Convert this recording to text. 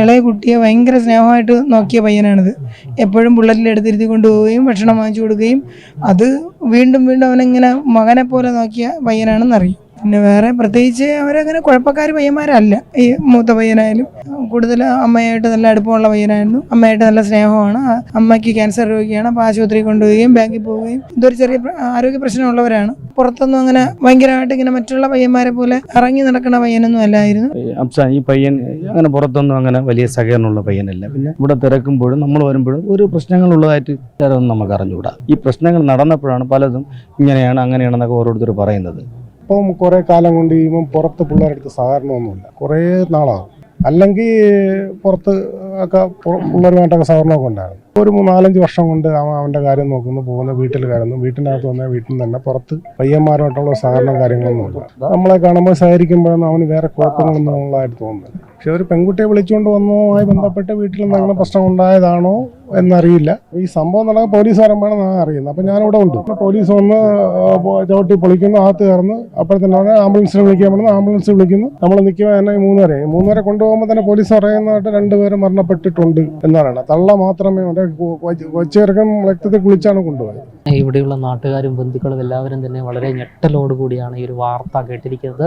ഇളയ കുട്ടിയെ ഭയങ്കര സ്നേഹമായിട്ട് നോക്കിയ പയ്യനാണിത്. എപ്പോഴും ബുള്ളറ്റിൽ എടുത്തിരുത്തി കൊണ്ടുപോവുകയും ഭക്ഷണം വാങ്ങിച്ചു കൊടുക്കുകയും അത് വീണ്ടും വീണ്ടും അവനിങ്ങനെ മകനെ പോലെ നോക്കിയ പയ്യനാണെന്നറിയും. പിന്നെ വേറെ പ്രത്യേകിച്ച് അവരങ്ങനെ കുഴപ്പക്കാർ പയ്യന്മാരല്ല. ഈ മൂത്ത പയ്യനായാലും കൂടുതൽ അമ്മയായിട്ട് നല്ല അടുപ്പമുള്ള പയ്യനായിരുന്നു. അമ്മയായിട്ട് നല്ല സ്നേഹമാണ്. അമ്മയ്ക്ക് ക്യാൻസർ രോഗിയാണ്. അപ്പോൾ ആശുപത്രിയിൽ കൊണ്ടുപോവുകയും ബാങ്കിൽ പോവുകയും ഇതൊരു ചെറിയ ആരോഗ്യ പ്രശ്നമുള്ളവരാണ്. പുറത്തൊന്നും അങ്ങനെ ഭയങ്കരമായിട്ട് ഇങ്ങനെ മറ്റുള്ള പയ്യന്മാരെ പോലെ ഇറങ്ങി നടക്കുന്ന പയ്യനൊന്നും അല്ലായിരുന്നു. ഈ പയ്യൻ അങ്ങനെ പുറത്തൊന്നും അങ്ങനെ വലിയ സഹകരണമുള്ള പയ്യനല്ല. പിന്നെ ഇവിടെ തിരക്കുമ്പോഴും നമ്മൾ വരുമ്പോഴും ഒരു പ്രശ്നങ്ങളുള്ളതായിട്ട് ചിലതൊന്നും നമുക്ക് അറിഞ്ഞുകൂടാ. ഈ പ്രശ്നങ്ങൾ നടന്നപ്പോഴാണ് പലതും ഇങ്ങനെയാണ് അങ്ങനെയാണെന്നൊക്കെ ഓരോരുത്തർ പറയുന്നത്. ഇപ്പം കുറേ കാലം കൊണ്ട് ഇവൻ പുറത്ത് പിള്ളേരുടെ അടുത്ത് സഹകരണമൊന്നുമില്ല. കുറേ നാളാകും അല്ലെങ്കിൽ പുറത്ത് ഒക്കെ പിള്ളേരുമായിട്ടൊക്കെ സഹകരണമൊക്കെ ഉണ്ടായിരുന്നു. ഒരു നാലഞ്ച് വർഷം കൊണ്ട് അവൻ അവന്റെ കാര്യം നോക്കുന്നു പോകുന്ന വീട്ടിൽ കയറുന്നു. വീട്ടിനകത്ത് വന്നാൽ വീട്ടിൽ നിന്ന് തന്നെ പുറത്ത് പയ്യന്മാരുമായിട്ടുള്ള സഹകരണം കാര്യങ്ങളൊന്നും ഇല്ല. നമ്മളെ കാണുമ്പോൾ സഹകരിക്കുമ്പോഴൊന്നും അവന് വേറെ കുഴപ്പങ്ങളൊന്നും ഉള്ളതായിട്ട് തോന്നുന്നില്ല. പക്ഷെ ഒരു പെൺകുട്ടിയെ വിളിച്ചുകൊണ്ട് വന്നതുമായി ബന്ധപ്പെട്ട് വീട്ടിൽ എന്തെങ്കിലും പ്രശ്നം ഉണ്ടായതാണോ എന്നറിയില്ല. ഈ സംഭവം നടക്കാൻ പോലീസ് വരുമ്പോഴാണ് ഞാൻ അറിയുന്നത്. അപ്പം ഞാനിവിടെ ഉണ്ട്. പോലീസ് വന്ന് ചവിട്ടി പൊളിക്കുന്നു അകത്ത് കയറുന്നു. അപ്പോഴത്തന്നെ ആംബുലൻസിൽ വിളിക്കാൻ പറഞ്ഞു. ആംബുലൻസ് വിളിക്കുന്നു. നമ്മൾ നിൽക്കുമ്പോൾ തന്നെ മൂന്നുവരെ മൂന്നുപേരെ. കൊണ്ടുപോകുമ്പോൾ തന്നെ പോലീസ് പറയുന്നതായിട്ട് രണ്ടുപേരും മരണപ്പെട്ടിട്ടുണ്ട് എന്നാണ്. തള്ള മാത്രമേ കൊച്ച് കൊച്ചേർക്കും രക്തത്തിൽ കുളിച്ചാണ് കൊണ്ടുപോയത്. ഇവിടെയുള്ള നാട്ടുകാരും ബന്ധുക്കളും എല്ലാവരും തന്നെ വളരെ ഞെട്ടലോടുകൂടിയാണ് ഈ ഒരു വാർത്ത കേട്ടിരിക്കുന്നത്.